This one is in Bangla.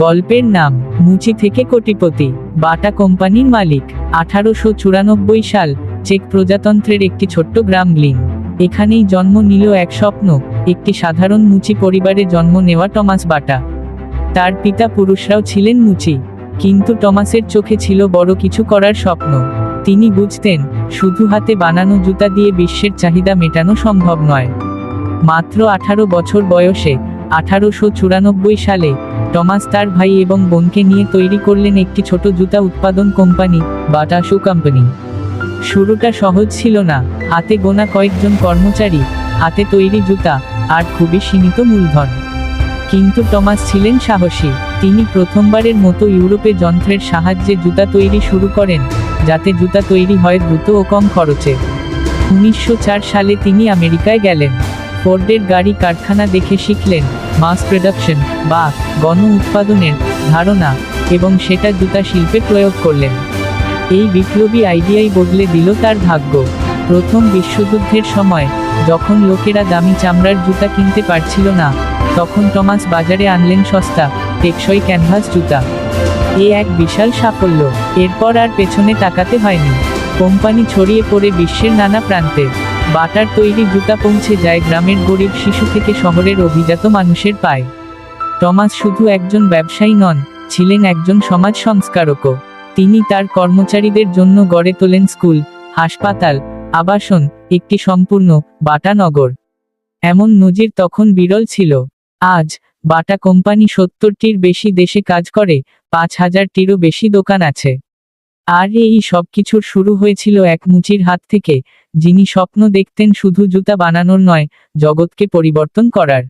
গল্পের নাম, মুচি থেকে কোটিপতি, বাটা কোম্পানির মালিক, আঠারোশো চুরানব্বই সাল, চেক প্রজাতন্ত্রের একটি ছোট্ট গ্রাম গ্লিন এখানেই জন্ম নিল এক স্বপ্ন, একটি সাধারণ মুচি পরিবারে জন্ম নেওয়া টমাস বাটা। তার পিতা পুরুষরাও ছিলেন মুচি, কিন্তু টমাসের চোখে ছিল বড় কিছু করার স্বপ্ন। তিনি বুঝতেন, শুধু হাতে বানানো জুতা দিয়ে বিশ্বের চাহিদা মেটানো সম্ভব নয়। মাত্র আঠারো বছর বয়সে, আঠারোশো চুরানব্বই সালে টমাস তার ভাই এবং বোনকে নিয়ে তৈরি করলেন একটি ছোট জুতা উৎপাদন কোম্পানি, বাটা শু কোম্পানি। শুরুটা সহজ ছিল না, হাতে গোনা কয়েকজন কর্মচারী, হাতে তৈরি জুতা, আর খুবই সীমিত মূলধন। কিন্তু টমাস ছিলেন সাহসী, তিনি প্রথমবারের মতো ইউরোপে যন্ত্রের সাহায্যে জুতা তৈরি শুরু করেন, যাতে জুতা তৈরি হয় দ্রুত ও কম খরচে। উনিশশো চার সালে তিনি আমেরিকায় গেলেন। ফোর্ডের গাড়ি কারখানা দেখে শিখলেন, মাস প্রোডাকশন বা গণ উৎপাদনের ধারণা এবং সেটা জুতা শিল্পে প্রয়োগ করলেন। এই বিপ্লবী আইডিয়াই বদলে দিল তার ভাগ্য। প্রথম বিশ্বযুদ্ধের সময়, যখন লোকেরা দামি চামড়ার জুতা কিনতে পারছিল না, তখন টমাস বাজারে আনলেন সস্তা, টেকসই ক্যানভাস জুতা। এ এক বিশাল সাফল্য। এরপর আর পেছনে তাকাতে হয়নি। কোম্পানি ছড়িয়ে পড়ে বিশ্বের নানা প্রান্তে। বাটার তৈরি জুতা পৌঁছে যায় গ্রামের গরিব শিশু থেকে শহরের অভিজাত মানুষের পায়। টমাস শুধু একজন ব্যবসায়ী নন, ছিলেন একজন সমাজ সংস্কারকও। তিনি তার কর্মচারীদের জন্য গড়ে তোলেন স্কুল, হাসপাতাল, আবাসন, একটি সম্পূর্ণ বাটা নগর এমন নজির তখন বিরল ছিল। আজ, বাটা কোম্পানি সত্তরটির বেশি দেশে কাজ করে, পাঁচ হাজারটিরও বেশি দোকান আছে। আর এই সব কিছুর শুরু হয়েছিল এক মুচির হাত থেকে, যিনি স্বপ্ন দেখতেন শুধু জুতা বানানোর নয়, জগৎকে পরিবর্তন করার।